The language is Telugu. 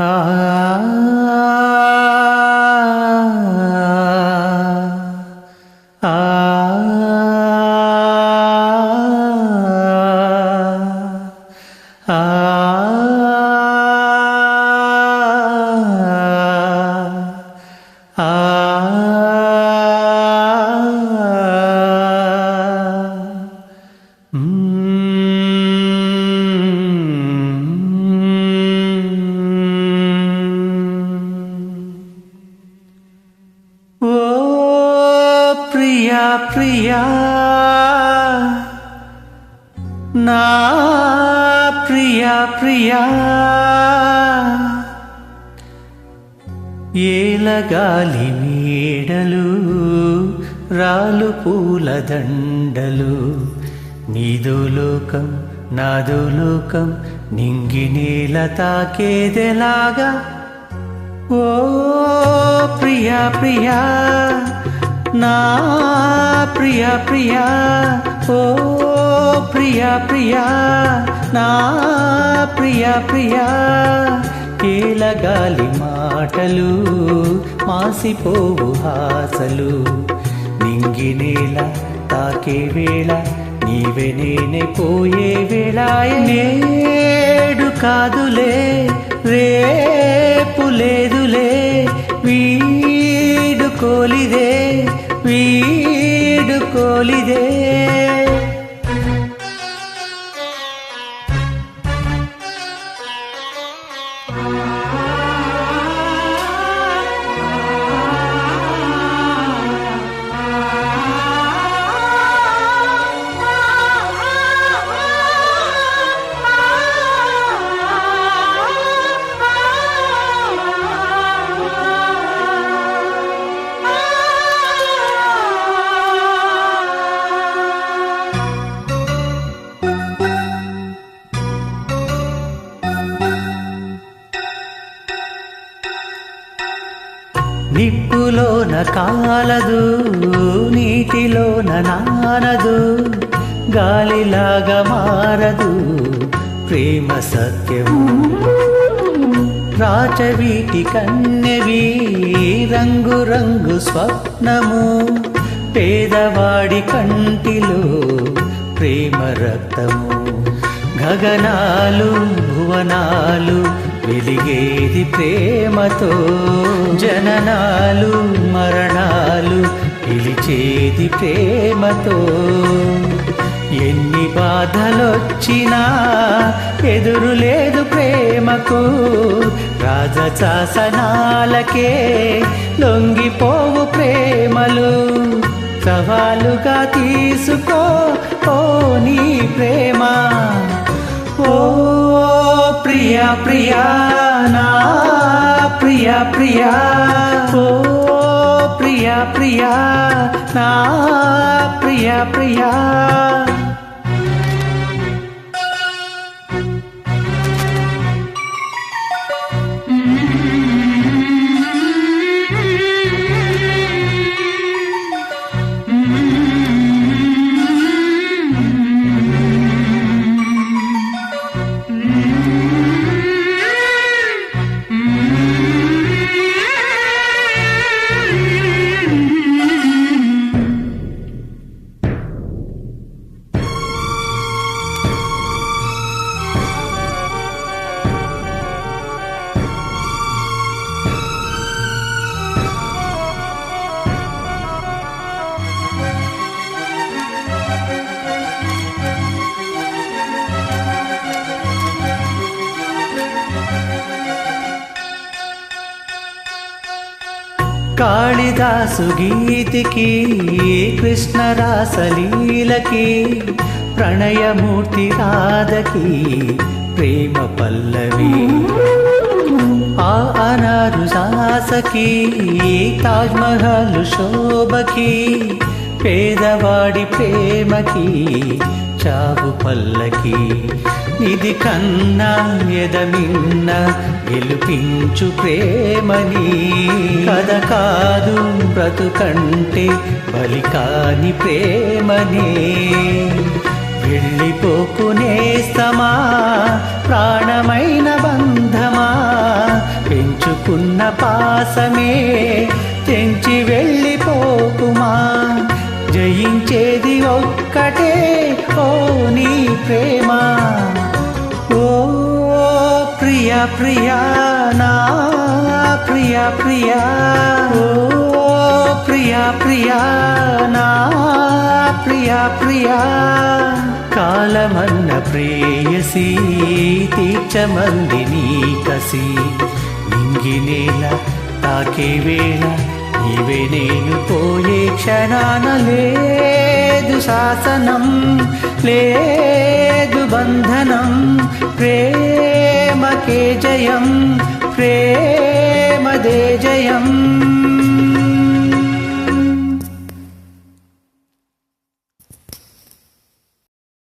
ఓ ప్రియా నా ప్రియా ప్రియా. ఏలగాలి మేడలు రాలు పూల దండలు నీదో లోకం నాదో లోకం నింగి నేల తాకేదెలాగా. ఓ ప్రియా ప్రియా. నా ప్రియ ప్రియ ఓ ప్రియ ప్రియ నా ప్రియ ప్రియ. కేలగాలి మాటలు మాసిపోవు హాసలు. నింగి నేల తాకే వేళ నీవే నేనే పోయే వేళ. నేడు కాదులే రేపు లేదులే వీడు కోలిదే. వీడు కోలిదే. కాలదు నీటిలోన నానదు గాలిలాగా మారదు ప్రేమ సత్యము రాచవీటి కన్నెవి రంగు రంగు స్వప్నము పేదవాడి కంటిలో ప్రేమ రక్తము. గగనాలు భువనాలు వెలిగేది ప్రేమతో. జననాలు మరణాలు పిలిచేది ప్రేమతో. ఎన్ని బాధలొచ్చినా ఎదురు లేదు ప్రేమకు. రాజశాసనాలకే లొంగిపోవు ప్రేమలు. సవాలుగా తీసుకో ఓ నీ ప్రేమ. ఓ ప్రియా ప్రియా నా ప్రియా ప్రియా. ఓ ప్రియా ప్రియా నా ప్రియా ప్రియా. కాళిదాసు గీతికి కృష్ణరాసలీలకి ప్రణయమూర్తి రాధకి ప్రేమ పల్లవి. ఆ అనారు సాసకి తాజ్మహల్ శోభకి పేదవాడి ప్రేమకి చావు పల్లకి. ఇది కన్నా ఎదమిన్న గెలుపించు ప్రేమని. కాదు బ్రతుకంటే బలి కాని వెళ్ళిపోకునే వెళ్ళిపోకునేస్తమా ప్రాణమైన బంధమా పెంచుకున్న పాసమే తెంచి వెళ్ళిపోకుమా. జయించేది ఒక్కటే ఓ నీ ప్రేమ. ఓ ప్రియ ప్రియా నా ప్రియ ప్రియా. ప్రియా నా ప్రియ ప్రియా. కాలమన్న ప్రేయసి తీర్చమంది నీ కసి. నింగినేల తాకే వేళ నీవే నేను పోయే క్షణాన లేదు శాసనం లేదు బంధనం. ప్రేమకే జయం ప్రేమదే జయం.